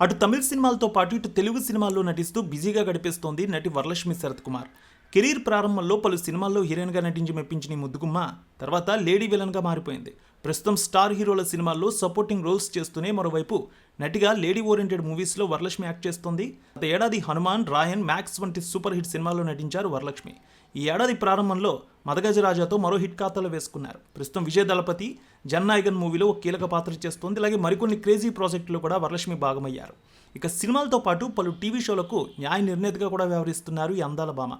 అటు తమిళ సినిమాలతో పాటు ఇటు తెలుగు సినిమాల్లో నటిస్తూ బిజీగా గడిపేస్తోంది నటి వరలక్ష్మి శరత్ కుమార్. కెరీర్ ప్రారంభంలో పలు సినిమాల్లో హీరోయిన్గా నటించి మెప్పించిన ముద్దుగుమ్మ తర్వాత లేడీ విలన్గా మారిపోయింది. ప్రస్తుతం స్టార్ హీరోల సినిమాల్లో సపోర్టింగ్ రోల్స్ చేస్తూనే మరోవైపు నటిగా లేడీ ఓరియంటెడ్ మూవీస్లో వరలక్ష్మి యాక్ట్ చేస్తోంది. గత ఏడాది హనుమాన్ రాయన్ మ్యాక్స్ వంటి సూపర్ హిట్ సినిమాల్లో నటించారు వరలక్ష్మి. ఈ ఏడాది ప్రారంభంలో మదగజరాజాతో మరో హిట్ ఖాతాలో వేసుకున్నారు. ప్రస్తుతం విజయ్ దళపతి జన్నాయగన్ మూవీలో ఒక కీలక పాత్ర చేస్తోంది. అలాగే మరికొన్ని క్రేజీ ప్రాజెక్టులు కూడా వరలక్ష్మి భాగమయ్యారు. ఇక సినిమాలతో పాటు పలు టీవీ షోలకు న్యాయ నిర్ణేతగా కూడా వ్యవహరిస్తున్నారు ఈ అందాల భామ.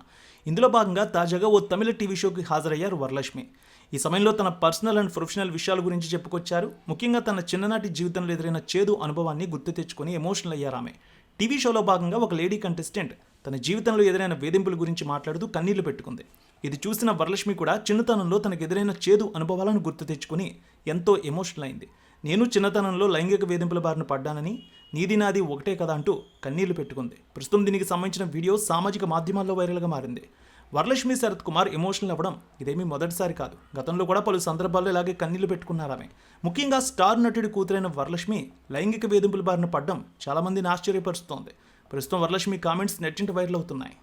ఇందులో భాగంగా తాజాగా ఓ తమిళ టీవీ షోకి హాజరయ్యారు వరలక్ష్మి. ఈ సమయంలో తన పర్సనల్ అండ్ ప్రొఫెషనల్ విషయాల గురించి చెప్పుకొచ్చారు. ముఖ్యంగా తన చిన్ననాటి జీవితంలో ఎదురైన చేదు అనుభవాన్ని గుర్తు తెచ్చుకొని ఎమోషనల్ అయ్యారు ఆమె టీవీ షోలో భాగంగా ఒక లేడీ కంటెస్టెంట్ తన జీవితంలో ఎదురైన వేధింపుల గురించి మాట్లాడుతూ కన్నీళ్ళు పెట్టుకుంది. ఇది చూసిన వరలక్ష్మి కూడా చిన్నతనంలో తనకు ఎదురైన చేదు అనుభవాలను గుర్తు తెచ్చుకుని ఎంతో ఎమోషనల్ అయింది. నేను చిన్నతనంలో లైంగిక వేధింపుల బారిన పడ్డానని నీది నాది ఒకటే కదా అంటూ కన్నీళ్ళు పెట్టుకుంది. ప్రస్తుతం దీనికి సంబంధించిన వీడియో సామాజిక మాధ్యమాల్లో వైరల్గా మారింది. వరలక్ష్మి శరత్ కుమార్ ఎమోషనల్ అవ్వడం ఇదేమీ మొదటిసారి కాదు. గతంలో కూడా పలు సందర్భాల్లో ఇలాగే కన్నీళ్ళు పెట్టుకున్నారు ఆమె. ముఖ్యంగా స్టార్ నటుడి కూతురైన వరలక్ష్మి లైంగిక వేధింపుల బారిన పడ్డం చాలామందిని ఆశ్చర్యపరుస్తోంది. ప్రస్తుతం వరలక్ష్మి కామెంట్స్ నెట్టింటి వైరల్ అవుతున్నాయి.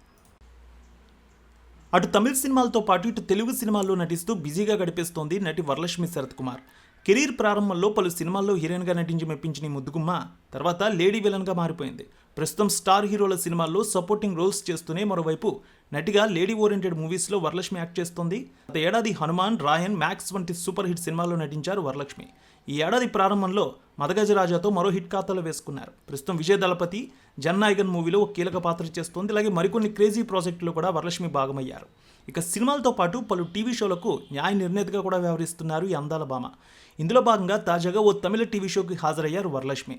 అటు తమిళ సినిమాలతో పాటు ఇటు తెలుగు సినిమాల్లో నటిస్తూ బిజీగా గడిపేస్తోంది నటి వరలక్ష్మి శరత్ కుమార్. కెరీర్ ప్రారంభంలో పలు సినిమాల్లో హీరోయిన్గా నటించి మెప్పించిన ముద్దుగుమ్మ తర్వాత లేడీ విలన్గా మారిపోయింది. ప్రస్తుతం స్టార్ హీరోల సినిమాల్లో సపోర్టింగ్ రోల్స్ చేస్తూనే మరోవైపు నటిగా లేడీ ఓరియంటెడ్ మూవీస్లో వరలక్ష్మి యాక్ట్ చేస్తోంది. గత ఏడాది హనుమాన్ రాయన్ మ్యాక్స్ వంటి సూపర్ హిట్ సినిమాల్లో నటించారు వరలక్ష్మి. ఈ ఏడాది ప్రారంభంలో మదగజరాజాతో మరో హిట్ ఖాతాలో వేసుకున్నారు. ప్రస్తుతం విజయ దళపతి జన్నాయగన్ మూవీలో ఒక కీలక పాత్ర చేస్తోంది. అలాగే మరికొన్ని క్రేజీ ప్రాజెక్టులు కూడా వరలక్ష్మి భాగమయ్యారు. ఇక సినిమాలతో పాటు పలు టీవీ షోలకు న్యాయ నిర్ణేతగా కూడా వ్యవహరిస్తున్నారు ఈ అందాల భామ. ఇందులో భాగంగా తాజాగా ఓ తమిళ టీవీ షోకి హాజరయ్యారు వరలక్ష్మి.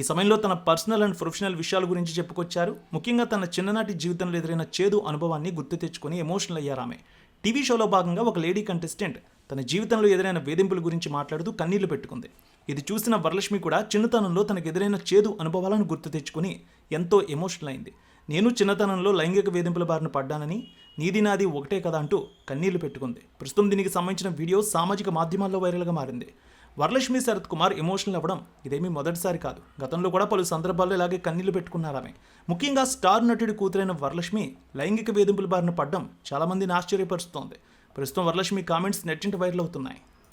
ఈ సమయంలో తన పర్సనల్ అండ్ ప్రొఫెషనల్ విషయాల గురించి చెప్పుకొచ్చారు. ముఖ్యంగా తన చిన్ననాటి జీవితంలో ఎదురైన చేదు అనుభవాన్ని గుర్తు తెచ్చుకొని ఎమోషనల్ అయ్యారు ఆమె. టీవీ షోలో భాగంగా ఒక లేడీ కంటెస్టెంట్ తన జీవితంలో ఎదురైన వేధింపుల గురించి మాట్లాడుతూ కన్నీళ్ళు పెట్టుకుంది. ఇది చూసిన వరలక్ష్మి కూడా చిన్నతనంలో తనకు ఎదురైన చేదు అనుభవాలను గుర్తు తెచ్చుకుని ఎంతో ఎమోషనల్ అయింది. నేను చిన్నతనంలో లైంగిక వేధింపుల బారిన పడ్డానని నీది నాది ఒకటే కదా అంటూ కన్నీళ్ళు పెట్టుకుంది. ప్రస్తుతం దీనికి సంబంధించిన వీడియో సామాజిక మాధ్యమాల్లో వైరల్గా మారింది. వరలక్ష్మి శరత్ కుమార్ ఎమోషనల్ అవ్వడం ఇదేమీ మొదటిసారి కాదు. గతంలో కూడా పలు సందర్భాల్లో ఇలాగే కన్నీళ్ళు పెట్టుకున్నారు ఆమె ముఖ్యంగా స్టార్ నటుడి కూతురైన వరలక్ష్మి లైంగిక వేధింపుల బారిన పడ్డం చాలామందిని ఆశ్చర్యపరుస్తోంది. ప్రస్తుతం వరలక్ష్మి కామెంట్స్ నెట్టింటి వైరల్ అవుతున్నాయి.